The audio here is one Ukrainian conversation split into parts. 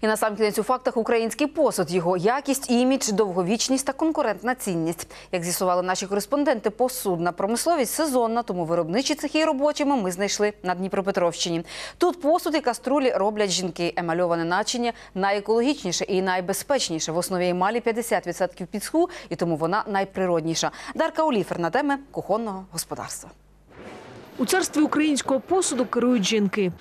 І на сам кінець у фактах український посуд, його якість, імідж, довговічність та конкурентна цінність. Як з'ясували наші кореспонденти, посудна промисловість сезонна, тому виробничі цехи робочими ми знайшли на Дніпропетровщині. Тут посуд і каструлі роблять жінки. Емальоване начиня найекологічніше і найбезпечніше. В основі емалі 50% піску, і тому вона найприродніша. Дарка Оліфер на теми кухонного господарства. У царстві українського посуду керують жінки.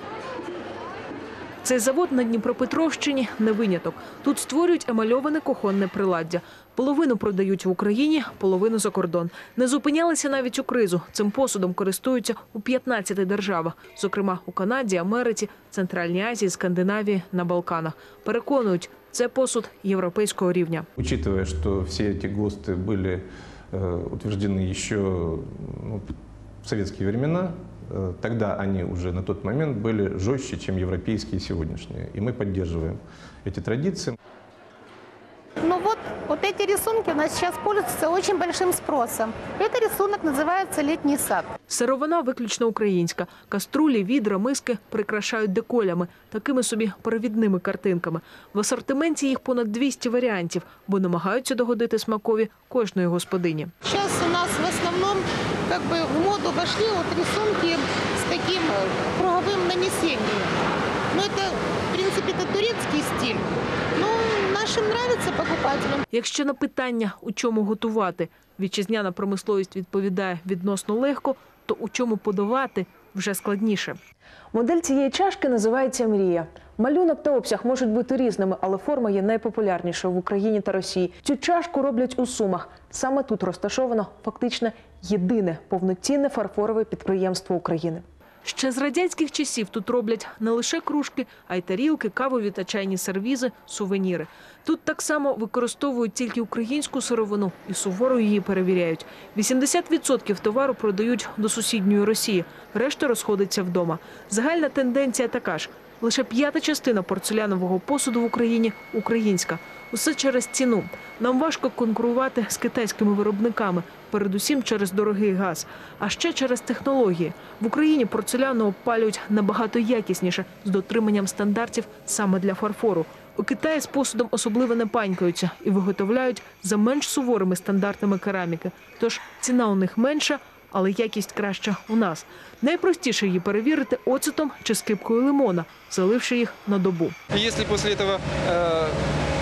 Цей завод на Дніпропетровщині не виняток. Тут створюють емальоване кухонне приладдя. Половину продають в Україні, половину за кордон. Не зупинялися навіть у кризу. Цим посудом користуються у 15 державах, зокрема у Канаді, Америці, Центральній Азії, Скандинавії, на Балканах. Переконують, це посуд європейського рівня. Учитывая, что все эти ГОСТы были э, утверждены еще ну, в советские времена, э, тогда они уже на тот момент были жестче, чем европейские сегодняшние. И мы поддерживаем эти традиции. рисунки у нас сейчас пользуются очень большим спросом. Это рисунок называется «Летний сад». Сировина виключно українська. Каструлі, відра, миски прикрашають деколями, такими собі перевідними картинками. В асортименті їх понад 200 варіантів, бо намагаються догодити смакові кожної господині. Сейчас у нас в основном как бы в моду вошли вот рисунки с таким э, круговым нанесением. Ну это, в принципе, это турецкий стиль. Нашим нравится покупателям. Якщо на питання, у чому готувати, вітчизняна промисловість відповідає відносно легко, то у чому подавати вже складніше. Модель цієї чашки називається Мрія. Малюнок та обсяг можуть бути різними, але форма є найпопулярнішою в Україні та Росії. Цю чашку роблять у Сумах. Саме тут розташовано фактично єдине повноцінне фарфорове підприємство України. Ще з радянських часів тут роблять не лише кружки, а й тарілки, кавові та чайні сервізи, сувеніри. Тут так само використовують тільки українську сировину і суворо її перевіряють. 80% товару продають до сусідньої Росії, решта розходиться вдома. Загальна тенденція така ж. Лише п'ята частина порцелянового посуду в Україні українська. Усе через ціну. Нам важко конкурувати з китайськими виробниками, передусім через дорогий газ, а ще через технології. В Україні порцеляну опалюють набагато якісніше з дотриманням стандартів саме для фарфору. У Китаї з посудом особливо не панькаються і виготовляють за менш суворими стандартами кераміки. Тож ціна у них менша, але якість краща у нас. Найпростіше її перевірити оцетом чи скипкою лимона, заливши їх на добу. Если после этого э,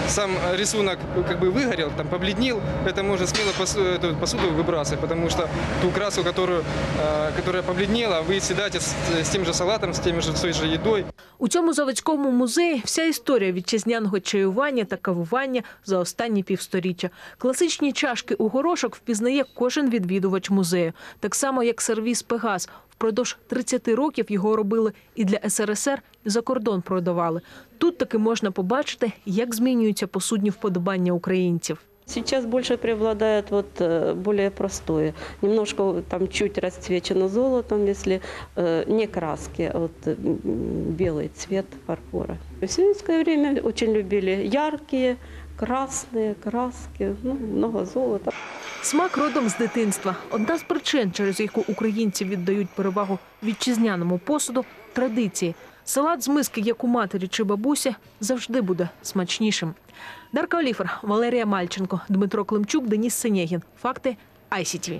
сам рисунок как бы выгорел, там побледнел, это можно смело посу- эту посуду выбрасывать, потому что ту краску, которую, э, которая побледнела, вы съедаете с, с тем же салатом, с тем же, с той же едой. У цьому заводському музеї вся історія вітчизняного чаювання та кавування за останні півсторіччя. Класичні чашки у горошок впізнає кожен відвідувач музею, так само як сервіс Пегас. Впродовж 30 років його робили і для СРСР, і за кордон продавали. Тут таки можна побачити, як змінюються посудні вподобання українців. Сейчас больше преобладает вот э, более простое. Немножко там чуть расцвечено золотом, если э, не краски, а вот м, белый цвет фарфора. В советское время очень любили яркие, красные краски, ну, много золота. Смак родом з дитинства. Одна з причин, через яку українці віддають перевагу вітчизняному посуду традиції. Салат з миски, як у матері чи бабусі, завжди буде смачнішим. Дарка Оліфер, Валерія Мальченко, Дмитро Климчук, Деніс Синєгін. Факти ICTV.